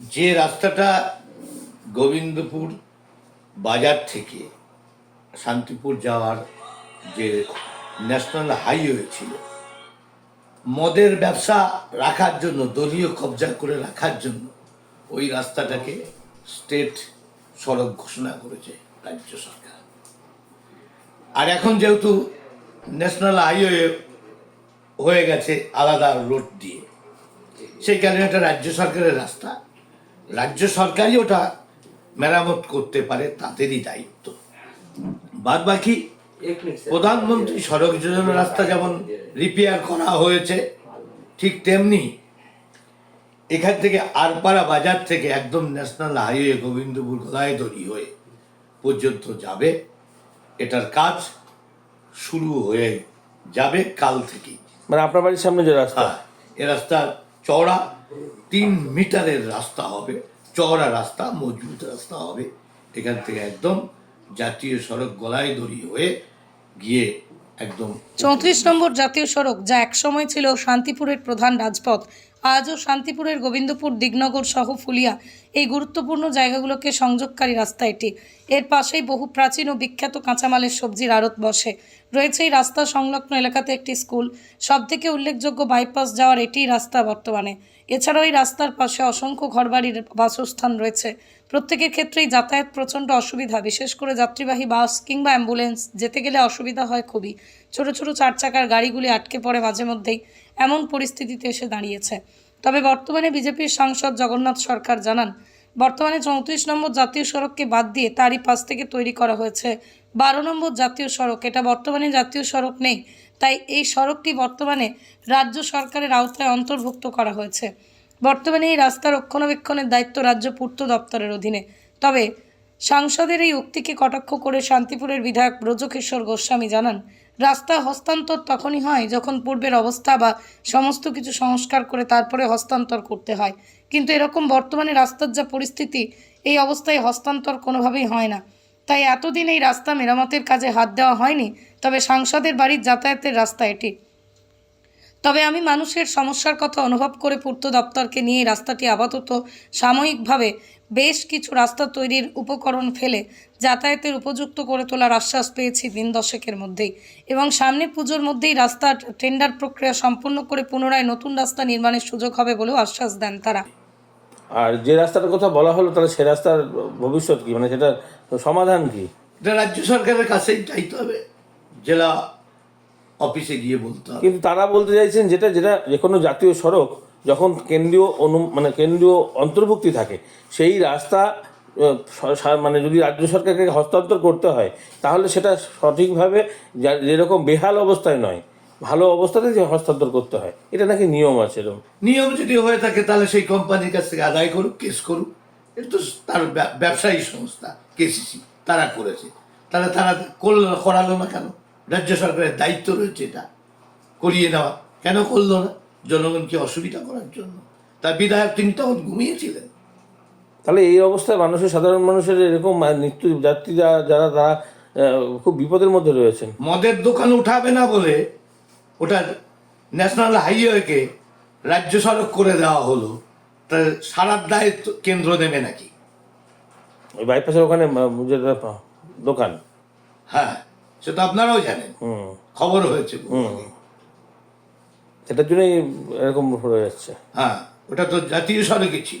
যে রাস্তাটা গোবিন্দপুর বাজার থেকে শান্তিপুর যাওয়ার যে ন্যাশনাল হাইওয়ে ছিল, মদের ব্যবসা রাখার জন্য, দলীয় কবজা করে রাখার জন্য ওই রাস্তাটাকে স্টেট সড়ক ঘোষণা করেছে রাজ্য সরকার। আর এখন যেহেতু ন্যাশনাল হাইওয়ে হয়ে গেছে আলাদা রোড দিয়ে, সেই কারণে এটা রাজ্য সরকারের রাস্তা। রাজ্য সরকারই ওটা মেরামত করতে পারে তাদেরই দায়িত্ব। বাদ বাকি প্রধানমন্ত্রী সড়ক যোজনা রাস্তা যেমন রিপেয়ার করা হয়েছে ঠিক তেমনি এখান থেকে আরপাড়া বাজার থেকে একদম ন্যাশনাল হাইওয়ে গোবিন্দপুর গলায়দড়ি হয়ে পর্যন্ত যাবে। এটার কাজ শুরু হয়ে যাবে কাল থেকেই। মানে আপনার বাড়ির সামনে যে রাস্তা? হ্যাঁ এ রাস্তা চওড়া তিন মিটারের রাস্তা হবে, চওড়া রাস্তা, মজবুত রাস্তা হবে। এখান থেকে একদম জাতীয় সড়ক গলায় দড়ি হয়ে গিয়ে একদম চৌত্রিশ নম্বর জাতীয় সড়ক, যা একসময় ছিল শান্তিপুরের প্রধান রাজপথ, আজও শান্তিপুরের গোবিন্দপুর, দিগনগর সহ ফুলিয়া এই গুরুত্বপূর্ণ জায়গাগুলোকে সংযোগকারী রাস্তা এটি। এর পাশেই বহু প্রাচীন ও বিখ্যাত কাঁচামালের সবজির আড়ত বসে। রয়েছে এই রাস্তা সংলগ্ন এলাকাতে একটি স্কুল। সবথেকে উল্লেখযোগ্য বাইপাস যাওয়ার এটিই রাস্তা বর্তমানে। এছাড়াও এই রাস্তার পাশে অসংখ্য ঘরবাড়ির বাসস্থান রয়েছে। প্রত্যেকের ক্ষেত্রেই যাতায়াত প্রচণ্ড অসুবিধা, বিশেষ করে যাত্রীবাহী বাস কিংবা অ্যাম্বুলেন্স। যেতে গেলে অসুবিধা হয় খুবই। ছোট ছোট চার চাকার গাড়িগুলি আটকে পড়ে মাঝে মধ্যেই। এমন পরিস্থিতিতে এসে দাঁড়িয়েছে। তবে বর্তমানে বিজেপির সাংসদ জগন্নাথ সরকার জানান, বর্তমানে চৌত্রিশ নম্বর জাতীয় সড়ককে বাদ দিয়ে তারই পাশ থেকে তৈরি করা হয়েছে বারো নম্বর জাতীয় সড়ক। এটা বর্তমানে জাতীয় সড়ক নেই, তাই এই সড়কটি বর্তমানে রাজ্য সরকারের আওতায় অন্তর্ভুক্ত করা হয়েছে। বর্তমানে এই রাস্তা রক্ষণাবেক্ষণের দায়িত্ব রাজ্য পূর্ত দপ্তরের অধীনে। তবে সাংসদের এই উক্তিকে কটাক্ষ করে শান্তিপুরের বিধায়ক ব্রজকিশোর গোস্বামী জানান, রাস্তা হস্তান্তর তখনই হয় যখন পূর্বের অবস্থা বা সমস্ত কিছু সংস্কার করে তারপরে হস্তান্তর করতে হয়। কিন্তু এরকম বর্তমানে রাস্তার যা পরিস্থিতি, এই অবস্থায় হস্তান্তর কোনোভাবেই হয় না। তাই এতদিন এই রাস্তা মেরামতের কাজে হাত দেওয়া হয়নি, তবে সাংসদের বাড়ির যাতায়াতের রাস্তা এটি। তবে আমি মানুষের সমস্যার কথা অনুভব করে পূর্ত দপ্তরকে নিয়ে রাস্তাটি আপাতত সাময়িকভাবে বেশ কিছু রাস্তা তৈরির উপকরণ ফেলে যাতায়াতের উপযুক্ত করে তোলার আশ্বাস পেয়েছি দিন দশেকের মধ্যেই এবং সামনে পুজোর মধ্যেই রাস্তার টেন্ডার প্রক্রিয়া সম্পূর্ণ করে পুনরায় নতুন রাস্তা নির্মাণের সুযোগ হবে বলেও আশ্বাস দেন তারা। আর যে রাস্তাটার কথা বলা হলো তাহলে সে রাস্তার ভবিষ্যৎ কি? মানে সেটার সমাধান কি? এটা রাজ্য সরকারের কাছেই চাইতে হবে। জেলা অফিসে গিয়ে বলতে হবে। কিন্তু তারা বলতে চাইছেন যেটা যেটা যে কোনো জাতীয় সড়ক যখন কেন্দ্রীয় অনু মানে কেন্দ্রীয় অন্তর্ভুক্তি থাকে সেই রাস্তা মানে যদি রাজ্য সরকারকে হস্তান্তর করতে হয় তাহলে সেটা সঠিকভাবে যেরকম বেহাল অবস্থায় নয় ভালো অবস্থাতে যে হস্তান্তর করতে হয় এটা নাকি নিয়ম আছে এরকম? নিয়ম যদি হয়ে থাকে তাহলে সেই কোম্পানির কাছ থেকে আদায় করুক কেস করুক। এটা তো তার ব্যবসায়ী সংস্থা কেসিসি তারা করেছে। তাহলে তারা করল করালো না কেন? রাজ্য সরকারের দায়িত্ব রয়েছে এটা। করিয়ে নেওয়া। কেন করল না? জনগণকে অসুবিধা করার জন্য। তার বিধায়ক তিনি তখন ঘুমিয়েছিলেন। তাহলে এই অবস্থায় মানুষের সাধারণ মানুষের এরকম নিত্য যাত্রী যারা তারা খুব বিপদের মধ্যে রয়েছেন। মদের দোকান উঠাবে না বলে ওটা ন্যাশনাল হাইওয়েকে রাজ্য সড়ক করে দেওয়া হলো। তা সারার দায় কেন্দ্র দেবে নাকি? ওই বাইপাসের ওখানে যেটা দোকান। হ্যাঁ সেটা আপনারাও জানেন। হুম। খবর হয়েছে সেটার জন্যই এরকম হয়ে যাচ্ছে। হ্যাঁ ওটা তো জাতীয় সড়কে ছিল।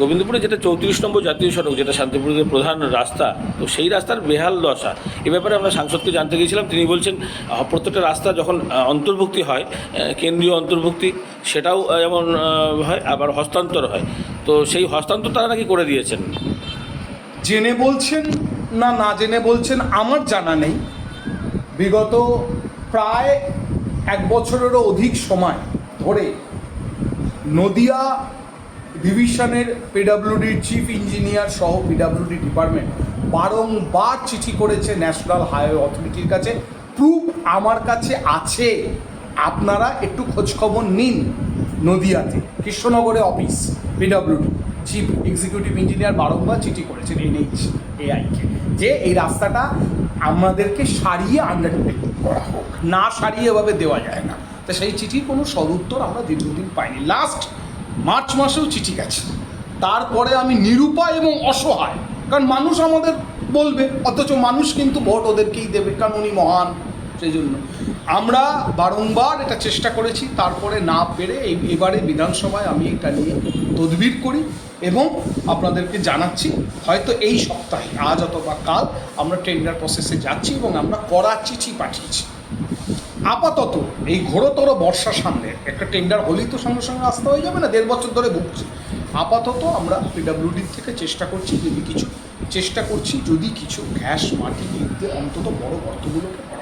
গোবিন্দপুরে যেটা চৌত্রিশ নম্বর জাতীয় সড়ক, যেটা শান্তিপুরের প্রধান রাস্তা, তো সেই রাস্তার বেহাল দশা। এ ব্যাপারে আমরা সাংসদকে জানতে গিয়েছিলাম, তিনি বলছেন প্রত্যেকটা রাস্তা যখন অন্তর্ভুক্তি হয় কেন্দ্রীয় অন্তর্ভুক্তি, সেটাও যেমন হয়, আবার হস্তান্তর হয়। তো সেই হস্তান্তর তারা নাকি করে দিয়েছেন? জেনে বলছেন না না জেনে বলছেন আমার জানা নেই। বিগত প্রায় এক বছরেরও অধিক সময় ধরে নদিয়া ডিভিশনের পিডাব্লিউডির চিফ ইঞ্জিনিয়ার সহ পিডাব্লিউডি ডিপার্টমেন্ট বারংবার চিঠি করেছে ন্যাশনাল হাইওয়ে অথরিটির কাছে। প্রুফ আমার কাছে আছে। আপনারা একটু খোঁজখবর নিন নদিয়াতে। কৃষ্ণনগরে office P W D chief executive engineer বারংবার চিঠি করেছেন এনএইচ এআইকে যে এই রাস্তাটা আমাদেরকে সারিয়ে আন্ডারটেক করা হোক। না সারিয়ে এভাবে দেওয়া যায় না। তা সেই চিঠির কোনো সদুত্তর আমরা দীর্ঘদিন পাইনি। লাস্ট মার্চ মাসেও চিঠি গেছে। তারপরে আমি নিরুপায় এবং অসহায়, কারণ মানুষ আমাদের বলবে, অথচ মানুষ কিন্তু ভোট ওদেরকেই দেবে, কারণ উনি মহান, সেই জন্য। আমরা বারংবার এটা চেষ্টা করেছি, তারপরে না পেরে এই, এবারে বিধানসভায় আমি এটা নিয়ে তদবির করি এবং আপনাদেরকে জানাচ্ছি, হয়তো এই সপ্তাহে, আজ অথবা কাল আমরা টেন্ডার প্রসেসে যাচ্ছি এবং আমরা করা চিঠি পাঠিয়েছি। আপাতত এই ঘোরতর বর্ষার সামনে একটা টেন্ডার হলেই তো সঙ্গে সঙ্গে আসতে হয়ে যাবে না? দেড় বছর ধরে ভুগছি। আপাতত আমরা পিডাব্লিউডির থেকে চেষ্টা করছি, যদি কিছু চেষ্টা করছি, যদি কিছু ঘ্যাস মাটি কিনতে অন্তত বড় গর্তগুলোকে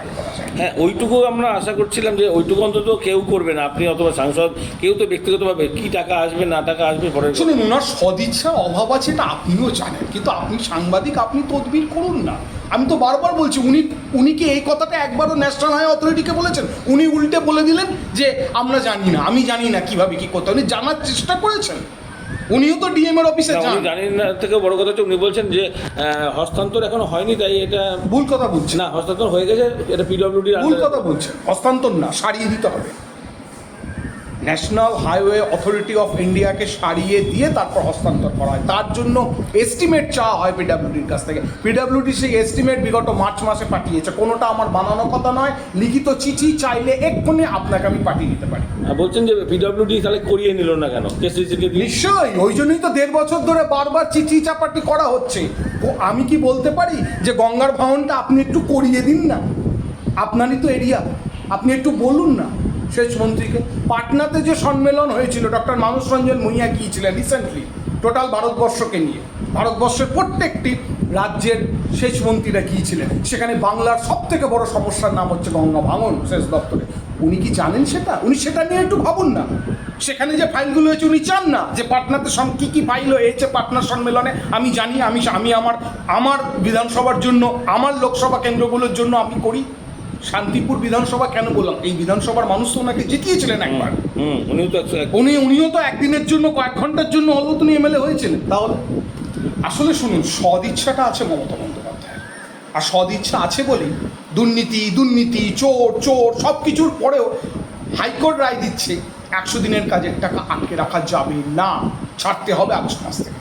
হ্যাঁ ওইটুকু আমরা আশা করছিলাম যে ওইটুকু অন্তত কেউ করবে না। আপনি অথবা সাংসদ কেউ তো ব্যক্তিগতভাবে কি টাকা আসবে না টাকা আসবে পরে শুনুন ওনার সদিচ্ছা অভাব আছে এটা আপনিও জানেন কিন্তু আপনি সাংবাদিক আপনি তদবির করুন না। আমি তো বারবার বলছি উনি উনি কি এই কথাটা একবারও ন্যাশনাল হাই অথরিটিকে বলেছেন? উনি উল্টে বলে দিলেন যে আমরা জানি না আমি জানি না কীভাবে কি করতে। উনি জানার চেষ্টা করেছেন। উনিও তো ডিএম এর অফিসে যান। জানেন না থেকে বড় কথা হচ্ছে উনি বলছেন যে আহ, হস্তান্তর এখনও হয়নি তাই এটা ভুল কথা বলছেন। না হস্তান্তর হয়ে গেছে এটা পিডব্লিউডি ভুল কথা বলছেন। হস্তান্তর না সারিয়ে দিতে হবে। ন্যাশনাল হাইওয়ে অথরিটি অফ ইন্ডিয়াকে সারিয়ে দিয়ে তারপর হস্তান্তর করা হয়। তার জন্য এস্টিমেট চাওয়া হয় পিডাব্লিউডির কাছ থেকে। পিডাব্লিউডি সেই এস্টিমেট বিগত মার্চ মাসে পাঠিয়েছে। কোনোটা আমার বানানো কথা নয়। লিখিত চিঠি চাইলে এক্ষুনি আপনাকে আমি পাঠিয়ে দিতে পারি। বলছেন যে পিডব্লিউডি তাহলে করিয়ে নিল না কেন? নিশ্চয়ই। ওই জন্যই তো দেড় বছর ধরে বারবার চিঠি চাপাটি করা হচ্ছে। ও আমি কি বলতে পারি যে গঙ্গার ভাঙনটা আপনি একটু করিয়ে দিন না? আপনারই তো এরিয়া আপনি একটু বলুন না। সেচ মন্ত্রীকে। পাটনাতে যে সম্মেলন হয়েছিল, ডক্টর মানুষ রঞ্জন মুইয়া গিয়েছিলেন রিসেন্টলি টোটাল ভারতবর্ষকে নিয়ে। ভারতবর্ষের প্রত্যেকটি রাজ্যের সেচ মন্ত্রীরা গিয়েছিলেন। সেখানে বাংলার সব থেকে বড় সমস্যার নাম হচ্ছে গঙ্গা ভাঙন সেচ দপ্তরে। উনি কি জানেন সেটা? উনি সেটা নিয়ে একটু ভাবুন না। সেখানে যে ফাইলগুলো হয়েছে, উনি চান না যে পাটনাতে সব কী কী ফাইল হয়েছে পাটনার সম্মেলনে। আমি জানি, আমি আমি আমার আমার বিধানসভার জন্য, আমার লোকসভা কেন্দ্রগুলোর জন্য আমি করি। শান্তিপুর বিধানসভা কেন বললাম? এই বিধানসভার মানুষ তো ওনাকে জিতিয়েছিলেন একবার। হুম উনিও তো উনি উনিও তো একদিনের জন্য কয়েক ঘণ্টার জন্য হলেও তিনি এমএলএ হয়েছিলেন। তাহলে? আসলে শুনুন সদিচ্ছাটা আছে মমতা বন্দ্যোপাধ্যায় আর সদিচ্ছা আছে বলেই দুর্নীতি দুর্নীতি চোর চোর সব কিছুর পরেও হাইকোর্ট রায় দিচ্ছে একশো দিনের কাজের টাকা আটকে রাখা যাবে না ছাড়তে হবে আগস্ট মাস থেকে।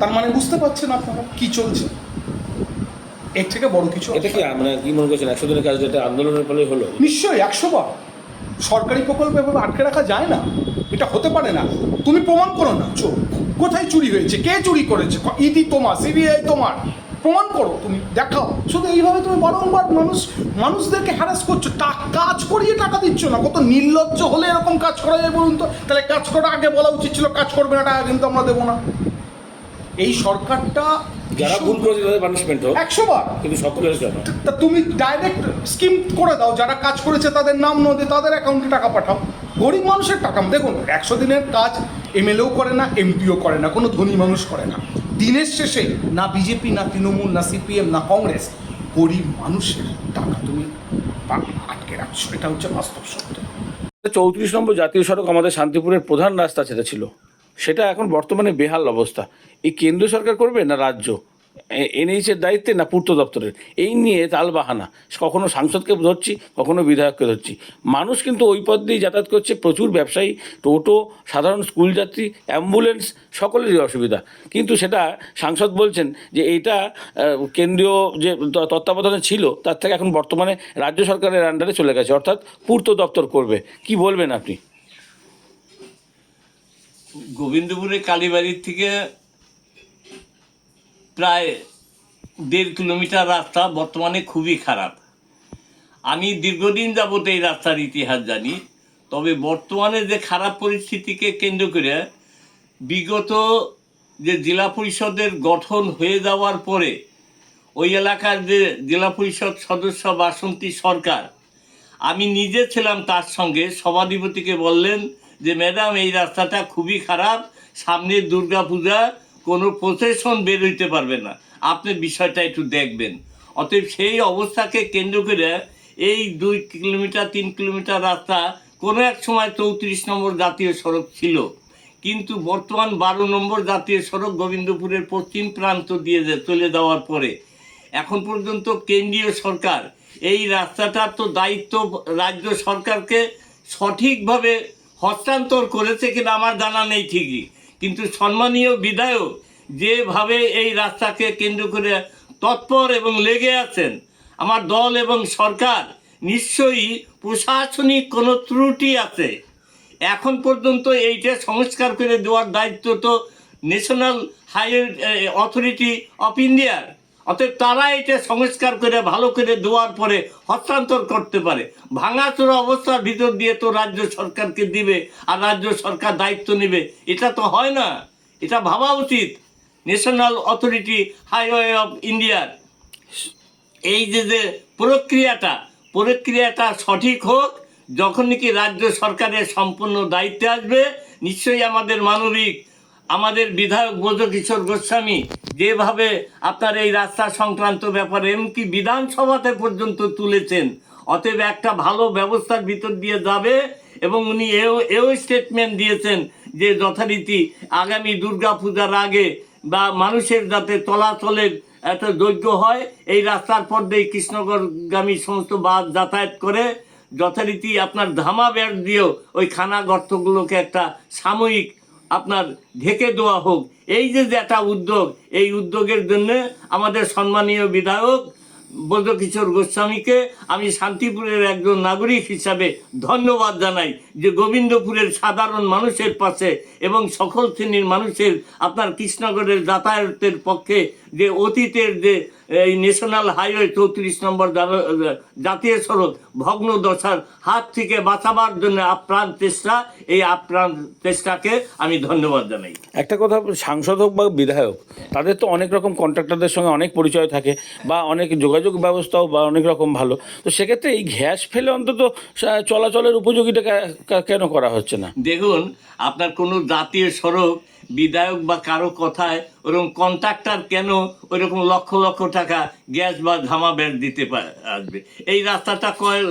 তার মানে বুঝতে পারছেন আপনারা কি চলছে? এর থেকে বড় কিছু এটা কি মানে কি মনে করছেন একশো দিনের কাজ যেটা আন্দোলনের ফলে হলো? নিশ্চয়ই একশো বার। সরকারি প্রকল্প এভাবে আটকে রাখা যায় না? এটা হতে পারে না। তুমি প্রমাণ করো না চোর কোথায় চুরি হয়েছে? কে চুরি করেছে? ইডি তোমার সিবিআই তোমার। প্রমাণ করো তুমি দেখাও। শুধু এইভাবে তুমি বারংবার মানুষ মানুষদেরকে হ্যারাস করছ। কাজ করিয়ে টাকা দিচ্ছ না। কত নির্লজ্জ হলে এরকম কাজ করা যায় বলুন তো? তাহলে কাজ করা আগে বলা উচিত ছিল কাজ করবে না টাকা কিন্তু আমরা দেবো না। এই সরকারটা যারা ভুল করেছে তাদের পানিশমেন্ট হোক। একশো বার। কিন্তু সকলের কেন তা তুমি ডাইরেক্ট স্কিম করে দাও যারা কাজ করেছে তাদের নাম নদে তাদের অ্যাকাউন্টে টাকা পাঠাও। গরিব মানুষের টাকা। দেখুন একশো দিনের কাজ এমএলএও করে না এমপিও করে না কোনো ধনী মানুষ করে না। দিনের শেষে না বিজেপি না তৃণমূল না সিপিএম না কংগ্রেস গরিব মানুষের টাকা তুমি আটকে রাখছো। এটা হচ্ছে বাস্তব সত্য। চৌত্রিশ নম্বর জাতীয় সড়ক আমাদের শান্তিপুরের প্রধান রাস্তা যেটা ছিল। সেটা এখন বর্তমানে বেহাল অবস্থা। এই কেন্দ্র সরকার করবে না রাজ্য? এনএইচের দায়িত্বে না পূর্ত দপ্তরের? এই নিয়ে তালবাহানা। কখনো সাংসদকে ধরছি, কখনো বিধায়ককে ধরছি। মানুষ কিন্তু ওই পথ দিয়ে যাতায়াত করছে। প্রচুর ব্যবসায়ী, টোটো, সাধারণ স্কুল যাত্রী, অ্যাম্বুলেন্স, সকলেরই অসুবিধা। কিন্তু সেটা সাংসদ বলছেন যে এটা কেন্দ্রীয় যে তত্ত্বাবধানে ছিল, তার থেকে এখন বর্তমানে রাজ্য সরকারের আন্ডারে চলে গেছে। অর্থাৎ পূর্ত দপ্তর করবে। কি বলবেন আপনি? গোবিন্দপুরে কালীবাড়ির থেকে প্রায় দেড় কিলোমিটার রাস্তা বর্তমানে খুবই খারাপ। আমি দীর্ঘদিন যাবত এই রাস্তার ইতিহাস জানি, তবে বর্তমানে যে খারাপ পরিস্থিতিকে কেন্দ্র করে বিগত যে জেলা পরিষদের গঠন হয়ে যাওয়ার পরে ওই এলাকার যে জেলা পরিষদ সদস্য বাসন্তী সরকার, আমি নিজে ছিলাম তার সঙ্গে, সভাধিপতিকে বললেন যে ম্যাডাম, এই রাস্তাটা খুবই খারাপ। সামনে দুর্গা পূজা কোনো প্রসেশন বের হইতে পারবে না। আপনি বিষয়টা একটু দেখবেন। অতএব সেই অবস্থাকে কেন্দ্র করে এই দুই কিলোমিটার, তিন কিলোমিটার রাস্তা কোনো এক সময় চৌত্রিশ নম্বর জাতীয় সড়ক ছিল। কিন্তু বর্তমান বারো নম্বর জাতীয় সড়ক গোবিন্দপুরের পশ্চিম প্রান্ত দিয়ে চলে যাওয়ার পরে, এখন পর্যন্ত কেন্দ্রীয় সরকার এই রাস্তাটার তো দায়িত্ব রাজ্য সরকারকে সঠিকভাবে হস্তান্তর করেছে কিনা আমার জানা নেই ঠিকই। কিন্তু সম্মানীয় বিধায়ক যেভাবে এই রাস্তাকে কেন্দ্র করে তৎপর এবং লেগে আছেন, আমার দল এবং সরকার নিশ্চয়ই প্রশাসনিক কোনো ত্রুটি আছে। এখন পর্যন্ত এইটা সংস্কার করে দেওয়ার দায়িত্ব তো ন্যাশনাল হাইওয়ে অথরিটি অফ ইন্ডিয়ার অতএব তারা এটা সংস্কার করে, ভালো করে দেওয়ার পরে হস্তান্তর করতে পারে। ভাঙাচোরা অবস্থার ভিতর দিয়ে তো রাজ্য সরকারকে দিবে, আর রাজ্য সরকার দায়িত্ব নেবে। এটা তো হয় না। এটা ভাবা উচিত। ন্যাশনাল অথরিটি হাইওয়ে অফ ইন্ডিয়ার এই যে যে প্রক্রিয়াটা প্রক্রিয়াটা সঠিক হোক যখন নাকি রাজ্য সরকারের সম্পূর্ণ দায়িত্বে আসবে, নিশ্চয়ই আমাদের মানবিক আমাদের বিধায়ক ব্রজকিশোর গোস্বামী যেভাবে আপনার এই রাস্তা সংক্রান্ত ব্যাপারে এমনকি বিধানসভাতে পর্যন্ত তুলেছেন, অতএব একটা ভালো ব্যবস্থার ভিতর দিয়ে যাবে এবং উনি এও এও স্টেটমেন্ট দিয়েছেন যে যথারীতি আগামী দুর্গা পূজার আগে বা মানুষের যাতে চলাচলের একটা যোগ্য হয়, এই রাস্তার পর দিয়ে কৃষ্ণগরগামী সমস্ত বাস যাতায়াত করে, যথারীতি আপনার ধামা ব্যাট দিয়েও ওই খানা গর্তগুলোকে একটা সাময়িক আপনার ঢেকে দেওয়া হোক, এই যে একটা উদ্যোগ, এই উদ্যোগের জন্য আমাদের সম্মানীয় বিধায়ক বদ্রকিশোর গোস্বামীকে আমি শান্তিপুরের একজন নাগরিক হিসাবে ধন্যবাদ জানাই যে গোবিন্দপুরের সাধারণ মানুষের পাশে এবং সকল শ্রেণির মানুষের, আপনার কৃষ্ণগড়ের যাতায়াতের পক্ষে যে অতীতের যে এই ন্যাশনাল হাইওয়ে চৌত্রিশ নম্বর জাতীয় সড়ক ভগ্ন দশার হাত থেকে বাঁচাবার জন্য আপ্রাণ চেষ্টা এই আপ্রাণ চেষ্টাকে আমি ধন্যবাদ জানাই। একটা কথা সাংসদ হোক বা বিধায়ক তাদের তো অনেক রকম কন্ট্রাক্টরদের সঙ্গে অনেক পরিচয় থাকে বা অনেক যোগাযোগ ব্যবস্থাও বা অনেক রকম ভালো। তো সেক্ষেত্রে এই ঘ্যাস ফেলে অন্তত চলাচলের উপযোগীটা কেন করা হচ্ছে না? দেখুন আপনার কোনো জাতীয় সড়ক বিধায়ক বা কারও কথায় ওরকম কন্ট্রাক্টর কেন ওইরকম লক্ষ লক্ষ টাকা গ্যাস বা ধামা বের দিতে আসবে? এই রাস্তাটা কয়,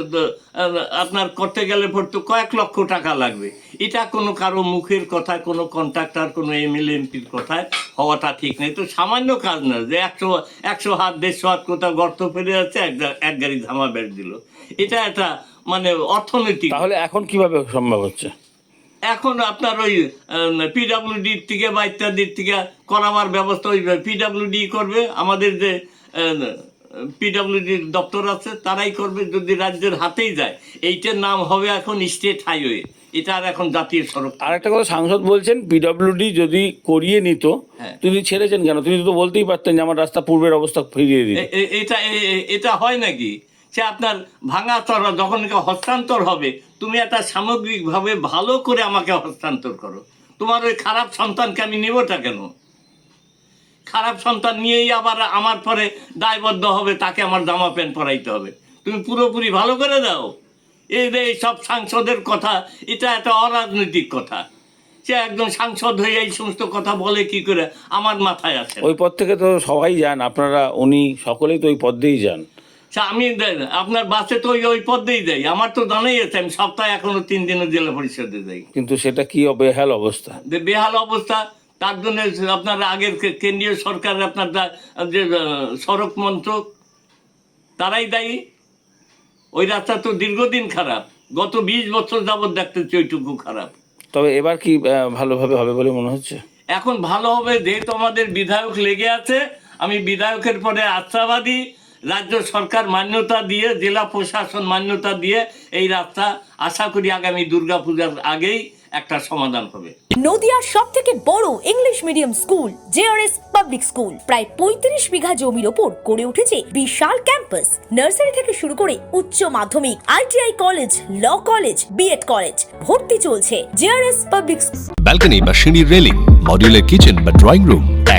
আপনার করতে গেলে পড়তো কয়েক লক্ষ টাকা লাগবে। এটা কোনো কারও মুখের কথা, কোনো কন্ট্রাক্টর কোনো এমএলএ এমপির কথায় হওয়াটা ঠিক নেই। তো সামান্য কাজ না, যে একশো একশো হাত, দেড়শো হাত কোথাও গর্ত ফেলে যাচ্ছে, এক এক গাড়ি ধামা বের দিল। এটা একটা মানে অর্থনৈতিক তাহলে এখন কীভাবে সম্ভব হচ্ছে? এখন আপনার ওই পিডাব্লিউডির থেকে বা ইত্যাদির থেকে করাবার ব্যবস্থা ওই পিডাব্লিউডি করবে। আমাদের যে পিডাব্লিউডির দপ্তর আছে তারাই করবে যদি রাজ্যের হাতেই যায়। এইটার নাম হবে এখন স্টেট হাইওয়ে। এটা আর এখন জাতীয় সড়ক। আর একটা কথা সাংসদ বলছেন পিডব্লিউডি যদি করিয়ে নিত হ্যাঁ। তিনি ছেড়েছেন কেন? তিনি তো বলতেই পারতেন যে আমার রাস্তা পূর্বের অবস্থা ফিরিয়ে দিন। এটা এটা হয় নাকি? সে আপনার ভাঙা চড়া যখন এটা হস্তান্তর হবে, তুমি একটা সামগ্রিকভাবে ভালো করে আমাকে হস্তান্তর করো। তোমার ওই খারাপ সন্তানকে আমি নেবটা কেন? খারাপ সন্তান নিয়েই আবার আমার পরে দায়বদ্ধ হবে, তাকে আমার জামা প্যান্ট পরাইতে হবে। তুমি পুরোপুরি ভালো করে দাও। এই যে সব সাংসদের কথা, এটা একটা অরাজনৈতিক কথা। সে একজন সাংসদ হয়ে এই সমস্ত কথা বলে কি করে? আমার মাথায় আছে ওই পদ থেকে তো সবাই যান, আপনারা, উনি, সকলেই তো ওই পদ দিয়েই যান। আমি আপনার বাসে তো ওই ওই পদেই যাই আমার তো জানাই আছে আমি সপ্তাহে এখনও তিন দিনের জেলা পরিষদে যাই কিন্তু সেটা কি বেহাল অবস্থা? যে বেহাল অবস্থা তার জন্য আপনার আগের কেন্দ্রীয় সরকার আপনার যে সড়ক মন্ত্রক তারাই দায়ী। ওই রাস্তা তো দীর্ঘদিন খারাপ গত বিশ বছর যাবৎ দেখতেছি ওইটুকু খারাপ। তবে এবার কি ভালোভাবে হবে বলে মনে হচ্ছে? এখন ভালো হবে যেহেতু আমাদের বিধায়ক লেগে আছে আমি বিধায়কের পরে আশাবাদী রাজ্য সরকার মান্যতা দিয়ে জেলা প্রশাসন মান্যতা দিয়ে এই রাস্তা আশা করি আগামী দুর্গাপূজার আগেই একটা সমাধান হবে। নদিয়ার সব থেকে বড় English medium school J R S public school প্রায় পঁয়ত্রিশ বিঘা জমির ওপর গড়ে উঠেছে বিশাল ক্যাম্পাস। নার্সারি থেকে শুরু করে উচ্চ মাধ্যমিক I T I college law college B Ed college ভর্তি চলছে J R S public balcony বা সিঁড়ির রেলিং মডিউলার কিচেন বা ড্রয়িং রুম